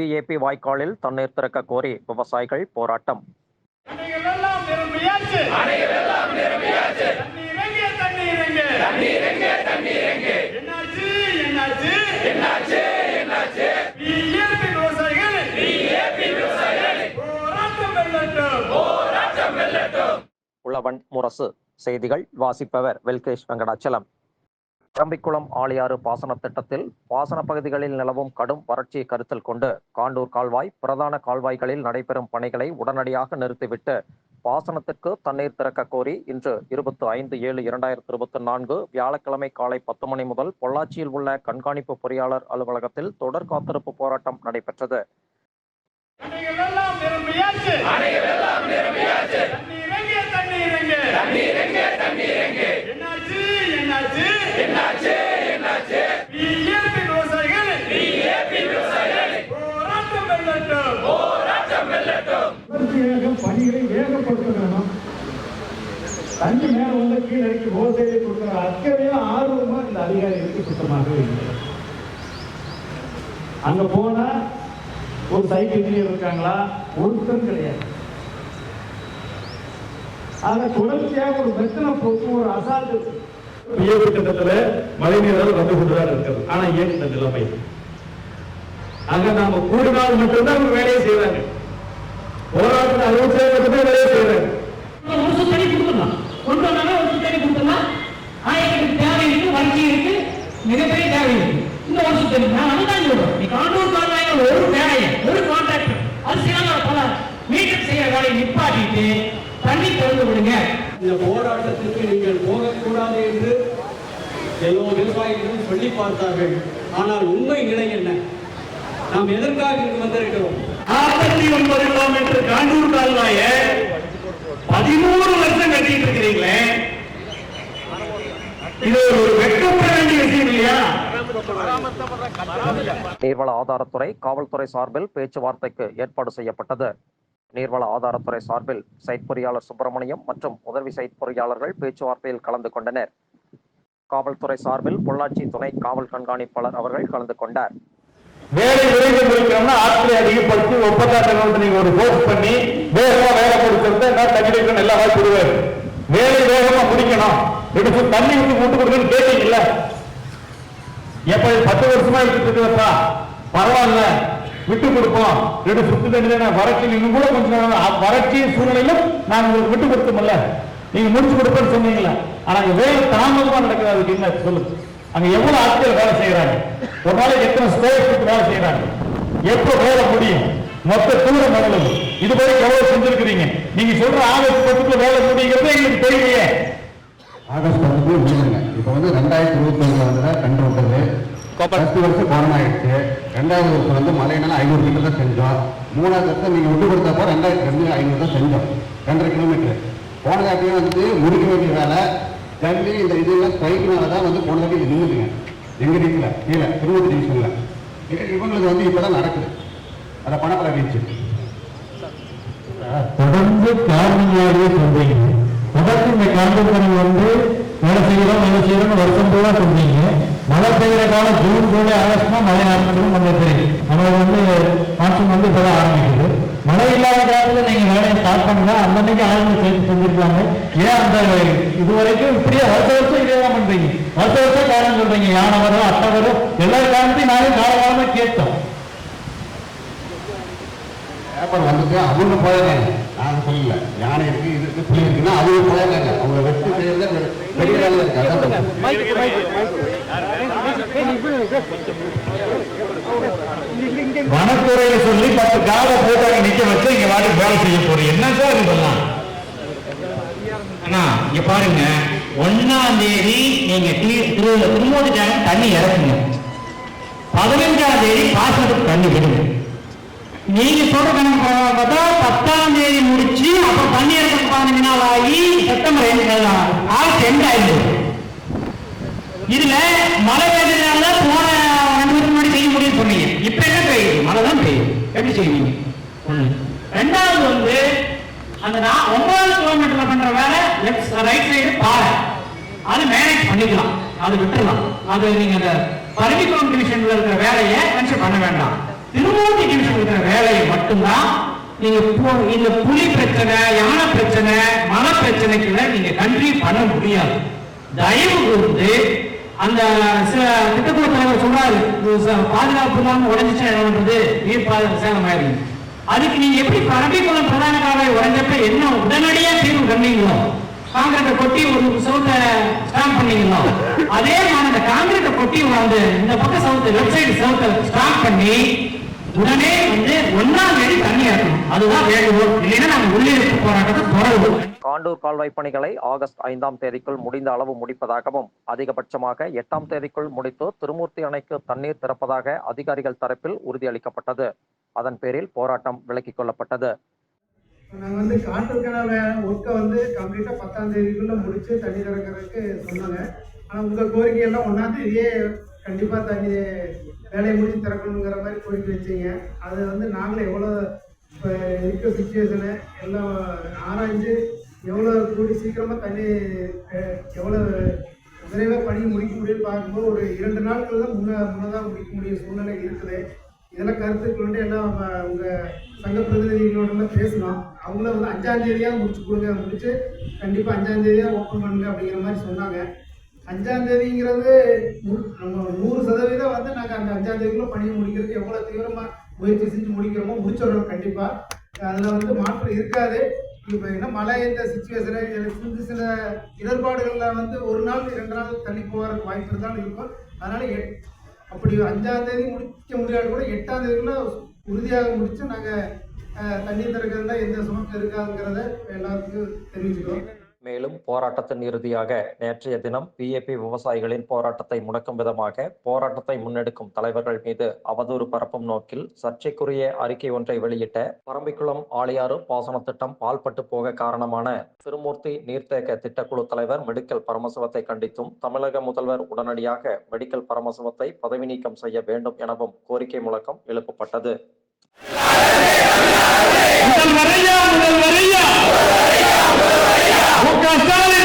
PAP வாய்க்காலில் தண்ணீர் திறக்க கோரி விவசாயிகள் போராட்டம். உழவன் முரசு செய்திகள் வாசிப்பவர் வெல்கேஷ் வெங்கடாச்சலம். பரம்பிக்குளம் ஆளியாறு பாசன திட்டத்தில் பாசன பகுதிகளில் நிலவும் கடும் வறட்சியை கருத்தில் கொண்டு காண்டூர் கால்வாய் பிரதான கால்வாய்களில் நடைபெறும் பணிகளை உடனடியாக நிறுத்திவிட்டு பாசனத்திற்கு தண்ணீர் திறக்க கோரி இன்று இருபத்தி ஐந்து ஏழு இரண்டாயிரத்தி இருபத்தி நான்கு வியாழக்கிழமை காலை பத்து மணி முதல் பொள்ளாச்சியில் உள்ள கண்காணிப்பு பொறியாளர் அலுவலகத்தில் தொடர் காத்திருப்பு போராட்டம் நடைபெற்றது. தண்ணீர் எங்கே தண்ணீர் எங்கே என்னாச்சு என்னாச்சு என்னாச்சு பிஏபி விவசாயிகள் போராட்டம் வெல்லட்டும் தொடர்ச்சியாக பணிகளை வேகப்படுத்த வேணும் தண்ணி மேல வந்து கீழே இறக்கி ஓசையை கொடுக்குற அக்கறையும் ஆர்வமா இந்த அதிகாரிகளுக்கு சுத்தமாக இல்லை. அங்க போனா ஒரு சைட் இன்ஜினியர் இருக்காங்களா? ஒருத்தரும் கிடையாது. ஆக தொடர்ச்சியாக ஒரு மெத்தனை போக்கு ஒரு அசால்ட் இருக்கு பிஏபி திட்டத்துல மழைநீர் வந்து கொண்டுதான் இருக்கிறது. ஆனா ஏன் இந்த நிலைமை அங்க நாம கூடினால் மட்டும்தான் அவங்க வேலையை செய்யறாங்க போராட்டம் அறுபது சதவீதம் மட்டும்தான் வேலையை செய்யறாங்க ஒரு கொண்டு வந்தாலும் ஒரு வருஷம் தண்ணி கொடுத்துடலாம் ஆயிரத்துக்கு தேவை இருக்கு வறட்சி இருக்கு மிகப்பெரிய தேவை இருக்கு. இந்த வருஷம் தண்ணி நான் அதுதான் சொல்றேன். நீ காண்டூர் கால்வாயில் ஒரு வேலையை ஒரு கான்ட்ராக்டர் அது செய்யலாம் பல மீட்டர் செய்யற வேலையை நிப்பாட்டிட்டு தண்ணி திறந்து விடுங்க. இந்த போராட்டத்திற்கு நீங்கள் போகக்கூடாது என்று எல்லோ விவசாயிகளும் சொல்லி பார்த்தார்கள். ஆனால் உண்மை நிலை என்ன? நாம் எதற்காக இங்கு வந்திருக்கிறோம்? நாற்பத்தி ஒன்பது கிலோமீட்டர் காண்டூர் கால்வாய பதிமூணு கட்டிட்டு இருக்கிறீங்களே? இது ஒரு வெட்கப்பட வேண்டிய விஷயம் இல்லையா? நீர்வள ஆதாரத்துறை காவல்துறை சார்பில் பேச்சுவார்த்தைக்கு ஏற்பாடு செய்யப்பட்டது. நீர்வள ஆதாரத்துறை சார்பில் சைட் பொறியாளர் சுப்பிரமணியம் மற்றும் உதவி சைட் பொறியாளர்கள் பேச்சுவார்த்தையில் கலந்து கொண்டனர். காவல்துறை சார்பில் பொள்ளாச்சி துணை காவல் கண்காணிப்பாளர் அவர்கள் கலந்து கொண்டார். வேலை விரைந்து முடிக்கணும்னா ஆட்களை அதிகப்படுத்தி ஒப்பந்தாட்ட வந்து நீங்க ஒரு போர்ஸ் பண்ணி வேகமா வேலை கொடுக்கறது என்ன தண்ணி வைக்கணும் எல்லா வாய்ப்பு விடுவாரு வேலை வேகமா முடிக்கணும். எடுத்து தண்ணி விட்டு கூட்டு கொடுக்கணும்னு கேட்டீங்கல்ல? எப்ப பத்து வருஷமா எடுத்துட்டு இருக்குப்பா பரவாயில்ல. விட்டு கொடுப்போம். ரெண்டு சுத்து தண்ணி தானே வறட்சி நீங்க கூட கொஞ்சம் நாள் வறட்சி சூழ்நிலையிலும் நான் உங்களுக்கு விட்டு கொடுத்தோம்ல நீங்க முடிச்சு கொடுப்பேன்னு சொன்னீங்களா ஆனா வேலை தாமதமா நடக்கிறது அதுக்கு என்ன சொல்லுங்க அங்க எவ்வளவு ஆட்கள் வேலை செய்யறாங்க ஒரு நாளைக்கு எத்தனை ஸ்கொயர் வேலை செய்யறாங்க எப்போ வேலை முடியும்? மொத்த தூரம் எவ்வளவு? இதுவரை எவ்வளவு செஞ்சிருக்கிறீங்க? நீங்க சொல்ற ஆகஸ்ட் பத்துக்குள்ள வேலை முடிங்கிறது எங்களுக்கு தெரியலையே. ஆகஸ்ட் பத்துக்கு முடிஞ்சுங்க. இப்போ வந்து ரெண்டாயிரத்தி இருபத்தி ஒண்ணுல வந்து கண்டு விட்டது ஃபர்ஸ்ட் வருஷம் கொரோனா ஆயிடுச்சு ரெண்டாவது வருஷம் வந்து மழைனால ஐநூறு மீட்டர் தான் செஞ்சோம். மூணாவது வருஷம் நீங்க விட்டு கொடுத்தப்போ ரெண்டாயிரத்தி ரெண்டு ஐநூறு தான் செஞ்சோம். ரெண்டரை கிலோமீட்டர் போன காட்டியும் வந்து முடிக்க வேண்டிய வேலை தள்ளி இந்த இதெல்லாம் ஸ்ட்ரைக்னால தான் வந்து போன காட்டி நின்றுதுங்க எங்க டிவிஷன்ல கீழே திருவள்ளூர் டிவிஷனில் இவங்களுக்கு வந்து இப்பதான் நடக்குது. அதை பணப்பட வீச்சு. தொடர்ந்து காரணியாகவே சொல்றீங்க. தொடர்ந்து இந்த காண்புத்தனை வந்து வேலை செய்யறோம் வேலை செய்யறோம் வருஷம் பூரா சொல்றீங்க. மழை பெய்யுற காலம் ஜூன் ஜூலை ஆகஸ்ட்னா மழை ஆரம்பிக்கணும் நம்ம தெரியும் நம்ம வந்து மாற்றம் வந்து இப்போதான் ஆரம்பிக்கும். இல்லாத காலத்துல நீங்க வேலையை ஸ்டார்ட் பண்ணுங்க அந்த அன்னைக்கு ஆளுங்க சேர்த்து செஞ்சிருக்காங்க ஏன் அந்த இது வரைக்கும் இப்படியே வருஷ வருஷம் இதே தான் பண்றீங்க. வருஷ வருஷம் காரணம் சொல்றீங்க. யானை வரும் அட்டை வரும் எல்லா காரணத்தையும் நாங்கள் காலகாலமா கேட்டோம். பேப்பர் வந்துட்டு அவங்க போயிடுறாங்க நான் சொல்லல. யானை இருக்கு இது இருக்கு புலி இருக்குன்னா அவங்க போயிடுறாங்க அவங்க வெற்றி செய்யறத பெரிய வேலை இருக்கு. வனத்துறையில சொல்லி பத்து கால போட்டாங்க நிக்க வச்சு இங்க வாட்டி வேலை செய்ய போறீங்க. என்ன சார் இதெல்லாம்? அண்ணா இங்க பாருங்க. ஒன்னாம் தேதி நீங்க தி- டேம் தண்ணி இறக்குங்க. பதினஞ்சாம் தேதி பாசனத்துக்கு தண்ணி விடுங்க. நீங்க சொல்ற கணக்கு பிரகாரம் பார்த்தா பத்தாம் தேதி முடிச்சு அப்ப பன்னிரண்டு பதினஞ்சு நாள் ஆகி செப்டம்பர் ரெண்டு ஆகஸ்ட் ரெண்டு ஆயிடுது. இதுல மழை பெய்ததுனால போன ரெண்டு வருஷம் முன்னாடி செய்ய முடியும்னு சொன்னீங்க. இப்ப என்ன பெய்யுது? மழை தான் பெய்யுது. எப்படி செய்வீங்க? ரெண்டாவது வந்து அந்த நான் ஒன்பதாவது கிலோமீட்டர்ல பண்ற வேலை லெஃப்ட் ரைட் சைடு பாறை. அது மேனேஜ் பண்ணிக்கலாம். அது விட்டுறலாம். அது நீங்க அந்த பரமிக்குளம் டிவிஷன்ல இருக்கிற வேலையை கன்சிடர் பண்ண வேண்டாம். திருமூர்த்தி டிவிஷன் வேலையை மட்டும்தான் நீங்க இந்த புலி பிரச்சனை யானை பிரச்சனை மன பிரச்சனைக்குள்ள நீங்க கண்ட்ரி பண்ண முடியாது. தயவு கூர்ந்து அந்த சில திட்டக்குழு தலைவர் சொல்றாரு பாதுகாப்பு தான் உடஞ்சிச்சா என்ன பண்றது? நீர் பாதுகாப்பு சேதம் ஆயிருக்கு அதுக்கு நீங்க எப்படி பரம்பிக்குளம் பிரதான காலை உடஞ்சப்ப என்ன உடனடியா தீர்வு கண்டீங்களோ காங்கிரீட்டை கொட்டி ஒரு சவுத்தை ஸ்டாம்ப் பண்ணீங்களோ அதே மாதிரி அந்த காங்கிரீட்டை கொட்டி வந்து இந்த பக்கம் சவுத்து லெஃப்ட் சவுத்தை சவுத்த ஸ்டாம்ப் பண்ணி உடனே வந்து ஒன்னாம் தேதி தண்ணி இறக்கணும். அதுதான் வேண்டுகோள் இல்லைன்னா நாங்க உள்ளிருப்பு போராட்டத்தை தொடருவோம். காண்டூர் கால்வாய் பணிகளை ஆகஸ்ட் ஐந்தாம் தேதிக்குள் முடிந்த அளவு முடிப்பதாகவும் அதிகபட்சமாக எட்டாம் தேதிக்குள் முடித்து திருமூர்த்தி அணைக்கு தண்ணீர் திறப்பதாக அதிகாரிகள் தரப்பில் உறுதியளிக்கப்பட்டது. அதன் பேரில் போராட்டம் விலக்கிக் கொள்ளப்பட்டது. நாங்கள் வந்து காற்றுக்கான ஒர்க்கை வந்து கம்ப்ளீட்டாக பத்தாம் தேதிக்குள்ளே முடிச்சு தண்ணி திறக்கிறதுக்கு சொன்னாங்க. ஆனால் உங்கள் கோரிக்கையெல்லாம் ஒன்றாம் தேதியே கண்டிப்பாக தண்ணி வேலையை முடிச்சு திறக்கணுங்கிற மாதிரி கோரிக்கை வச்சீங்க. அது வந்து நாங்களும் எவ்வளோ இப்போ இருக்க சுச்சுவேஷனை எல்லாம் ஆராய்ஞ்சு எவ்வளோ கூடி சீக்கிரமாக தண்ணி எவ்வளோ விரைவாக பணி முடிக்க முடியும்னு பார்க்கும்போது ஒரு இரண்டு நாட்கள் தான் முன்ன முன்னதாக முடிக்க முடியும் சூழ்நிலை இருக்குது. இதெல்லாம் கருத்துக்கள் வந்து எல்லாம் அவங்க- சங்க பிரதிநிதிகளோட பேசினோம் பேசணும். அவங்கள வந்து அஞ்சாந்தேதியாக முடிச்சு கொடுங்க. முடிச்சு கண்டிப்பாக அஞ்சாந்தேதியாக ஓப்பன் பண்ணுங்க அப்படிங்கிற மாதிரி சொன்னாங்க. அஞ்சாம் தேதிங்கிறது நம்ம நூறு சதவீதம் வந்து நாங்கள் அந்த அஞ்சாம் தேதிக்குள்ள பணியை முடிக்கிறதுக்கு எவ்வளோ தீவிரமா முயற்சி செஞ்சு முடிக்கிறோமோ முடிச்சிடறோம் கண்டிப்பா. அதில் வந்து மாற்றம் இருக்காது. இப்போ என்ன மழை இந்த சுச்சுவேஷனை சின்ன சில இடர்பாடுகள்ல வந்து ஒரு நாள் இரண்டு நாள் தள்ளி போகிறதுக்கு வாய்ப்பு இருந்தாலும் இருக்கும். அதனால எட்- அப்படி அஞ்சாம் தேதி முடிக்க முடியாது கூட எட்டாம் தேதிக்குள்ள உறுதியாக முடிச்சு நாங்கள் தண்ணி திறக்கிறதுல எந்த சுமக்கம் இருக்காதுங்கிறத எல்லாத்துக்கும் தெரிவிச்சுக்கிறோம். மேலும் போராட்டத்தின் இறுதியாக நேற்றைய தினம் பிஏபி விவசாயிகளின் போராட்டத்தை முடக்கும் விதமாக போராட்டத்தை முன்னெடுக்கும் தலைவர்கள் மீது அவதூறு பரப்பும் நோக்கில் சர்ச்சைக்குரிய அறிக்கை ஒன்றை வெளியிட்ட பரம்பிக்குளம் ஆளியாறு பாசன திட்டம் பால்பட்டு போக காரணமான திருமூர்த்தி நீர்த்தேக்க திட்டக்குழு தலைவர் மெடிக்கல் பரமசிவத்தை கண்டித்தும் தமிழக முதல்வர் உடனடியாக மெடிக்கல் பரமசிவத்தை பதவி நீக்கம் செய்ய வேண்டும் எனவும் கோரிக்கை முழக்கம் எழுப்பப்பட்டது. முதல்வரையா முதல்வரையா! Vou cantar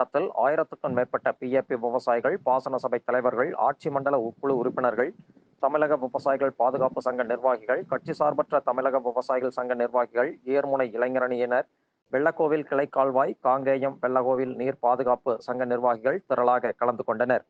மாவட்டத்தில் ஆயிரத்துக்கும் மேற்பட்ட பிஏபி விவசாயிகள் பாசன சபை தலைவர்கள் ஆட்சி மண்டல உட்குழு உறுப்பினர்கள் தமிழக விவசாயிகள் பாதுகாப்பு சங்க நிர்வாகிகள் கட்சி சார்பற்ற தமிழக விவசாயிகள் சங்க நிர்வாகிகள் ஏர்முனை இளைஞரணியினர் வெள்ளக்கோவில் கிளை கால்வாய் காங்கேயம் வெள்ளக்கோவில் நீர் பாதுகாப்பு சங்க நிர்வாகிகள் திரளாக கலந்து கொண்டனர்.